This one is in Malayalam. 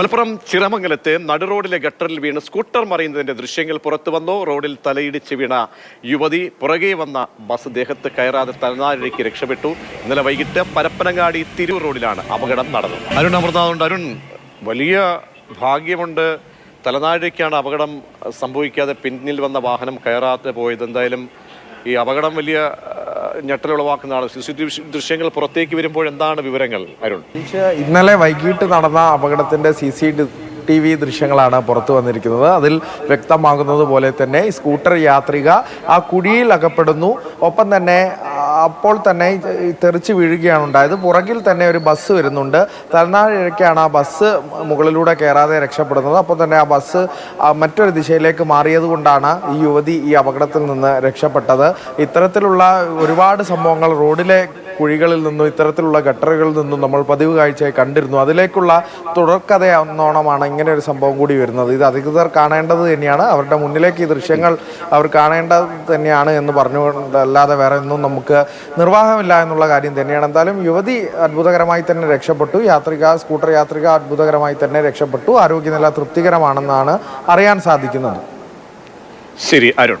മലപ്പുറം ചിറമംഗലത്ത് നടുറോഡിലെ ഗട്ടറിൽ വീണ് സ്കൂട്ടർ മറിയുന്നതിന്റെ ദൃശ്യങ്ങൾ പുറത്തു വന്നു. റോഡിൽ തലയിടിച്ച് വീണ യുവതി പുറകെ വന്ന ബസ് ദേഹത്ത് കയറാതെ തലനാരിലേക്ക് രക്ഷപ്പെട്ടു. ഇന്നലെ വൈകിട്ട് പരപ്പനങ്ങാടി തിരൂർ റോഡിലാണ് അപകടം നടന്നത്. അരുൺ അമൃതാവുണ്ട് അരുൺ വലിയ ഭാഗ്യമുണ്ട്. തലനാരിഴയ്ക്കാണ് അപകടം സംഭവിക്കാതെ പിന്നിൽ വന്ന വാഹനം കയറാതെ പോയത്. എന്തായാലും ഈ അപകടം വലിയ ഞെട്ടലുളവാക്കുന്നതാണ്. സി സി ടി വി ദൃശ്യങ്ങൾ പുറത്തേക്ക് വരുമ്പോൾ എന്താണ് വിവരങ്ങൾ അരുൺ? ഇന്നലെ വൈകിട്ട് നടന്ന അപകടത്തിന്റെ സി സി ടി വി ദൃശ്യങ്ങളാണ് പുറത്തു വന്നിരിക്കുന്നത്. അതിൽ വ്യക്തമാകുന്നത് പോലെ തന്നെ സ്കൂട്ടർ യാത്രിക ആ കുഴിയിൽ അകപ്പെടുന്നു. ഒപ്പം തന്നെ അപ്പോൾ തന്നെ തെറിച്ച് വീഴുകയാണ് ഉണ്ടായത്. പുറകിൽ തന്നെ ഒരു ബസ് വരുന്നുണ്ട്. തലനാഴിഴയ്ക്കാണ് ആ ബസ് മുകളിലൂടെ കയറാതെ രക്ഷപ്പെടുന്നത്. അപ്പോൾ തന്നെ ആ ബസ് മറ്റൊരു ദിശയിലേക്ക് മാറിയതുകൊണ്ടാണ് ഈ യുവതി ഈ അപകടത്തിൽ നിന്ന് രക്ഷപ്പെട്ടത്. ഇത്തരത്തിലുള്ള ഒരുപാട് സംഭവങ്ങൾ റോഡിലെ കുഴികളിൽ നിന്നും ഇത്തരത്തിലുള്ള ഗട്ടറുകളിൽ നിന്നും നമ്മൾ പതിവ് കാഴ്ചയായി കണ്ടിരുന്നു. അതിലേക്കുള്ള തുടർക്കഥയെന്നോണമാണ് ഇങ്ങനെ ഒരു സംഭവം കൂടി വരുന്നത്. ഇത് അധികൃതർ കാണേണ്ടത് തന്നെയാണ്. അവരുടെ മുന്നിലേക്ക് ഈ ദൃശ്യങ്ങൾ അവർ കാണേണ്ടത് തന്നെയാണ് എന്ന് പറഞ്ഞുകൊണ്ട് അല്ലാതെ വേറെ ഒന്നും നമുക്ക് നിർവാഹമില്ല എന്നുള്ള കാര്യം തന്നെയാണ്. എന്തായാലും യുവതി അത്ഭുതകരമായി തന്നെ രക്ഷപ്പെട്ടു. യാത്രിക സ്കൂട്ടർ യാത്രിക അത്ഭുതകരമായി തന്നെ രക്ഷപ്പെട്ടു. ആരോഗ്യനില തൃപ്തികരമാണെന്നാണ് അറിയാൻ സാധിക്കുന്നത്. ശരി അരുൺ.